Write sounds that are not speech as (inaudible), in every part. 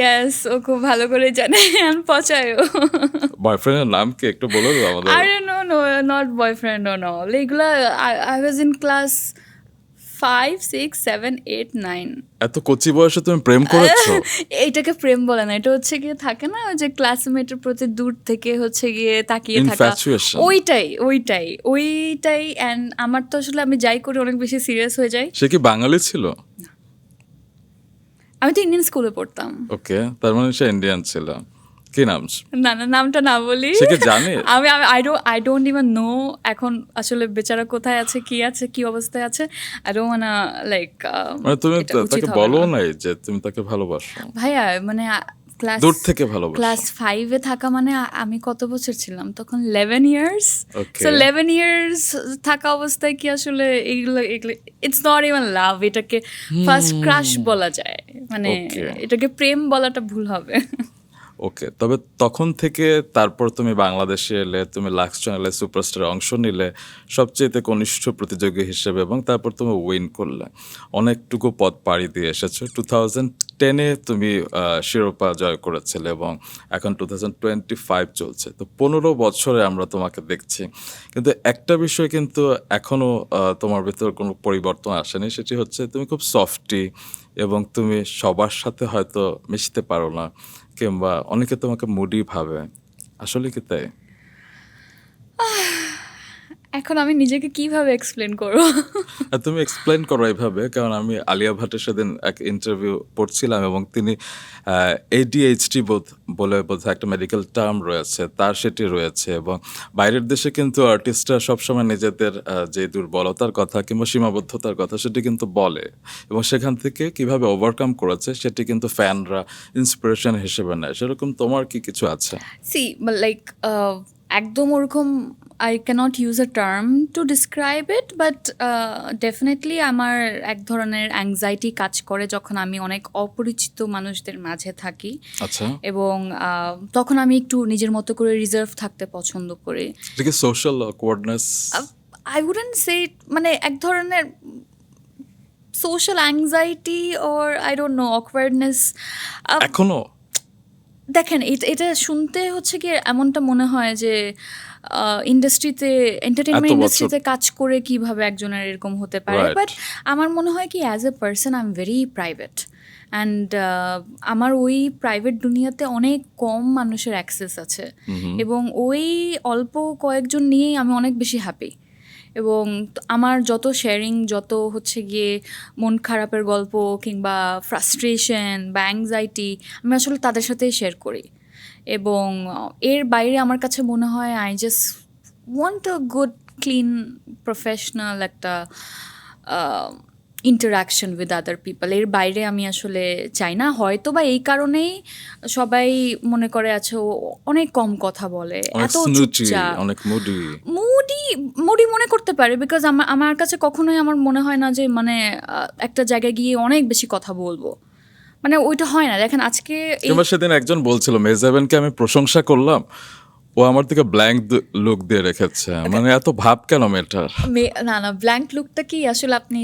Yes ও খুব ভালো করে জানে। আমি পচায়ও। বয়ফ্রেন্ডের নাম কি একটু বলে দাও আমাদের। আরে নো নো নট বয়ফ্রেন্ড ও নল এগুলা I was in class five six seven eight nine এত কচি বয়সে তুমি প্রেম করেছ? (laughs) এইটাকে প্রেম বলে না। এটা হচ্ছে গিয়ে থাকে না ওই যে ক্লাসমেটের প্রতি দূর থেকে হচ্ছে গিয়ে তাকিয়ে থাকা. ওইটাই ওইটাই ওইটাই। অ্যান্ড আমার তো আসলে আমি যাই করি অনেক বেশি সিরিয়াস হয়ে যাই। সে কি বাঙালি ছিল? আমি তো ইন্ডিয়ান স্কুলে পড়তাম। ওকে তার মানে সে ইন্ডিয়ান ছিল। কি নাম? না না নামটা না বলি। সে কি জানে? (laughs) আমি I don't I don't even know এখন আসলে বেচারা কোথায় আছে কি আছে কি অবস্থায় আছে। আই ডোন্ট ওয়ানা লাইক মানে তুমি তাকে বলো নাই যে তুমি তাকে ভালোবাসো। ভাইয়া মানে ক্লাস দূর থেকে ভালোবাসা। ক্লাস ফাইভে থাকা মানে আমি কত বছর ছিলাম? তখন eleven years. So eleven years থাকা অবস্থায় কি আসলে এগুলো এগুলো ইটস নট ইভেন লাভ এটাকে ফার্স্ট ক্রাশ বলা যায়। মানে এটাকে প্রেম বলাটা ভুল হবে। ওকে তবে তখন থেকে তারপর তুমি বাংলাদেশে এলে, তুমি লাক্স চ্যানেলে সুপারস্টারে অংশ নিলে সবচেয়ে কনিষ্ঠ প্রতিযোগী হিসেবে এবং তারপর তুমি উইন করলে। অনেকটুকু পথ পাড়ি দিয়ে এসেছ। টু থাউজেন্ড টেনে তুমি শিরোপা জয় করেছিলে এবং এখন টু থাউজেন্ড টোয়েন্টি ফাইভ চলছে। তো পনেরো বছরে আমরা তোমাকে দেখছি। কিন্তু একটা বিষয় কিন্তু এখনও তোমার ভিতর কোনো পরিবর্তন আসেনি, সেটি হচ্ছে তুমি খুব সফটি এবং তুমি সবার সাথে হয়তো মিশতে পারো না, কিংবা অনেকে তোমাকে মুডি ভাবে। আসলে কি তাই? এখন আমি নিজেকে কীভাবে এক্সপ্লেন করব? তুমি এক্সপ্লেন করো এইভাবে কারণ আমি আলিয়া ভাটের সেদিন এক ইন্টারভিউ পড়ছিলাম এবং তিনি এডিএইচডি বোধ বলে বোধ একটা মেডিকেল টার্ম রয়েছে তার সেটি রয়েছে এবং বাইরের দেশে কিন্তু আর্টিস্টরা সবসময় নিজেদের যে দুর্বলতার কথা কিংবা সীমাবদ্ধতার কথা সেটি কিন্তু বলে এবং সেখান থেকে কীভাবে ওভারকাম করেছে সেটি কিন্তু ফ্যানরা ইন্সপিরেশন হিসেবে নেয়। সেরকম তোমার কি কিছু আছে? সি লাইক একদম ওরকম I cannot use a term to describe it but definitely আমার এক ধরনের অ্যাংজাইটি কাজ করে যখন আমি অনেক অপরিচিত মানুষদের মাঝে থাকি। আচ্ছা। এবং তখন আমি একটু নিজের মতো করে রিজার্ভ থাকতে পছন্দ করি। সোশ্যাল আই উডেন্ট সে মানে এক ধরনের social anxiety or I don't know awkwardness এখনও? দেখেন এটা এটা শুনতে হচ্ছে কি এমনটা মনে হয় যে ইন্ডাস্ট্রিতে এন্টারটেনমেন্ট ইন্ডাস্ট্রিতে কাজ করে কীভাবে একজনের এরকম হতে পারে। বাট আমার মনে হয় কি as a person I am very private and আমার ওই প্রাইভেট দুনিয়াতে অনেক কম মানুষের অ্যাক্সেস আছে। এবং ওই অল্প কয়েকজন নিয়েই আমি অনেক বেশি হ্যাপি এবং আমার যত শেয়ারিং যত হচ্ছে গিয়ে মন খারাপের গল্প কিংবা ফ্রাস্ট্রেশন বা অ্যাংজাইটি আমি আসলে তাদের সাথেই শেয়ার করি। এবং এর বাইরে আমার কাছে মনে হয় I just want a good clean professional একটা ইন্টারাকশন উইথ আদার পিপল এর বাইরে আমি আসলে চাই না। হয়তো বা এই কারণেই সবাই মনে করে আছে ও অনেক কম কথা বলে এত অনেক মুডি মুডি মুডি মনে করতে পারে বিকজ আমার আমার কাছে কখনোই আমার মনে হয় না যে মানে একটা জায়গায় গিয়ে অনেক বেশি কথা বলব। মানে ওইটা হয় না। দেখেন আজকে কিংবা সেদিন একজন বলছিল মেজাবেনকে আমি প্রশংসা করলাম ও আমার দিকে ব্ল্যাঙ্ক লুক দিয়ে রেখেছে। মানে এত ভাব কেন মেয়েটার? না না ব্ল্যাঙ্ক লুকটা কি আসলে আপনি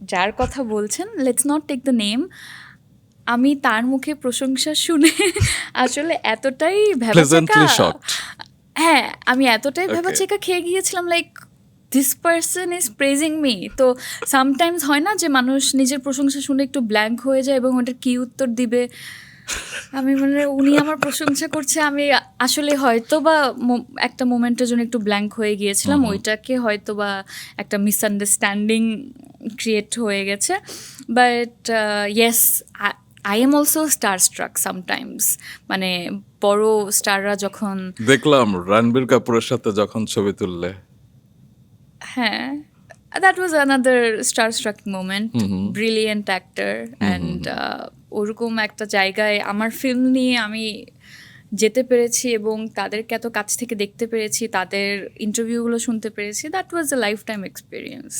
যার কথা বলছেন let's not take the name আমি তার মুখে প্রশংসা শুনে (laughs) আসলে এতটাই ভেবাচেকা হ্যাঁ আমি এতটাই. ভেবাচেকা খেয়ে গিয়েছিলাম like this person is praising me তো সামটাইমস হয় না যে মানুষ নিজের প্রশংসা শুনে একটু ব্ল্যাঙ্ক হয়ে যায় এবং ওটার কি উত্তর দিবে? আমি মানে উনি আমার প্রশংসা করছে আমি আসলে হয়তো বা একটা মোমেন্টের জন্য একটু ব্ল্যাঙ্ক হয়ে গিয়েছিলাম ওইটাকে হয়তো বা একটা মিসআন্ডারস্ট্যান্ডিং ক্রিয়েট হয়ে গেছে। But yes I am also starstruck sometimes মানে বড় স্টাররা যখন দেখলাম রণবীর কাপুরের সাথে যখন ছবি তুললে। হ্যাঁ that was another starstruck moment brilliant actor and ওরকম একটা জায়গায় আমার ফিল্ম নিয়ে আমি যেতে পেরেছি এবং তাদেরকে এত কাছ থেকে দেখতে পেরেছি তাদের ইন্টারভিউগুলো শুনতে পেরেছি। That was a lifetime experience